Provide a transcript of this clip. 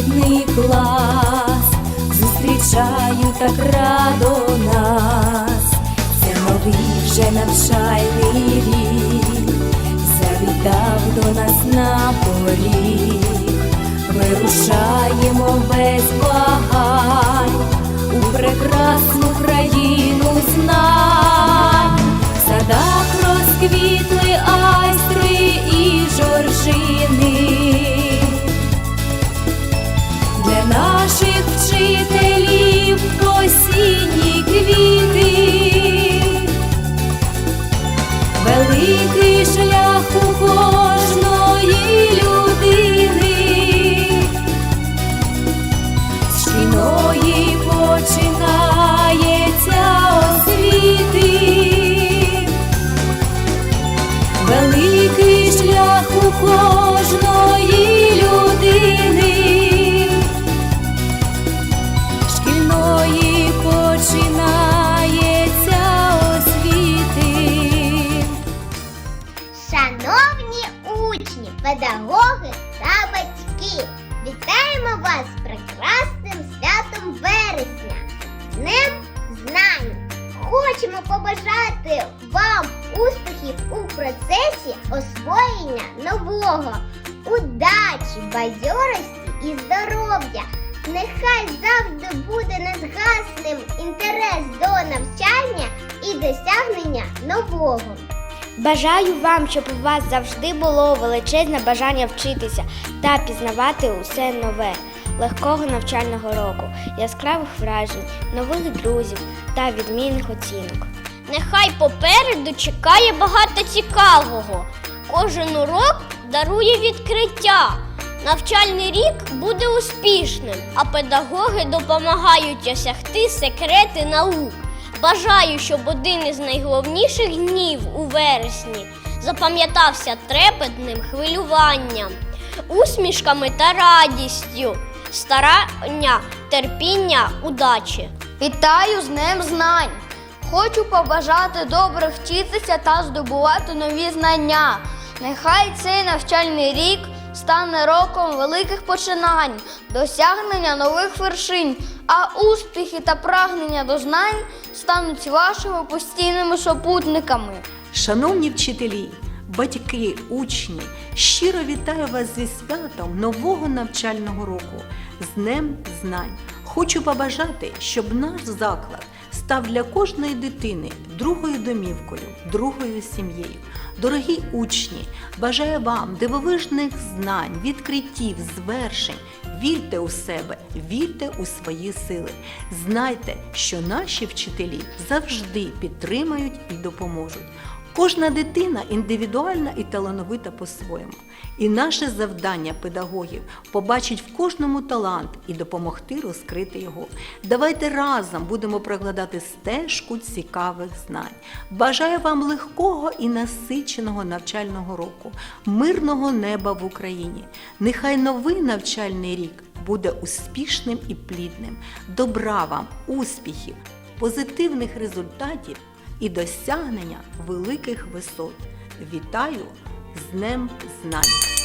рідний клас. Зустрічають так радо нас, це новий вже навчальний рік, завітав до нас на поріг, вирушаємо без вагань педагоги та батьки, вітаємо вас з прекрасним святом вересня, Днем знань. Хочемо побажати вам успіхів у процесі освоєння нового, удачі, бадьорості і здоров'я. Нехай завжди буде незгасним інтерес до навчання і досягнення нового. Бажаю вам, щоб у вас завжди було величезне бажання вчитися та пізнавати усе нове, легкого навчального року, яскравих вражень, нових друзів та відмінних оцінок. Нехай попереду чекає багато цікавого. Кожен урок дарує відкриття. Навчальний рік буде успішним, а педагоги допомагають осягти секрети наук. Бажаю, щоб один із найголовніших днів у вересні запам'ятався трепетним хвилюванням, усмішками та радістю, старання, терпіння, удачі. Вітаю з Днем Знань! Хочу побажати добре вчитися та здобувати нові знання. Нехай цей навчальний рік стане роком великих починань, досягнення нових вершин, а успіхи та прагнення до знань стануть вашими постійними супутниками. Шановні вчителі, батьки, учні, щиро вітаю вас зі святом нового навчального року, з Днем Знань. Хочу побажати, щоб наш заклад став для кожної дитини другою домівкою, другою сім'єю. Дорогі учні, бажаю вам дивовижних знань, відкриттів, звершень. Вірте у себе, вірте у свої сили. Знайте, що наші вчителі завжди підтримають і допоможуть. Кожна дитина індивідуальна і талановита по-своєму. І наше завдання педагогів побачить в кожному талант і допомогти розкрити його. Давайте разом будемо прокладати стежку цікавих знань. Бажаю вам легкого і насиченого навчального року, мирного неба в Україні. Нехай новий навчальний рік буде успішним і плідним. Добра вам, успіхів, позитивних результатів і досягнення великих висот. Вітаю з Днем Знань!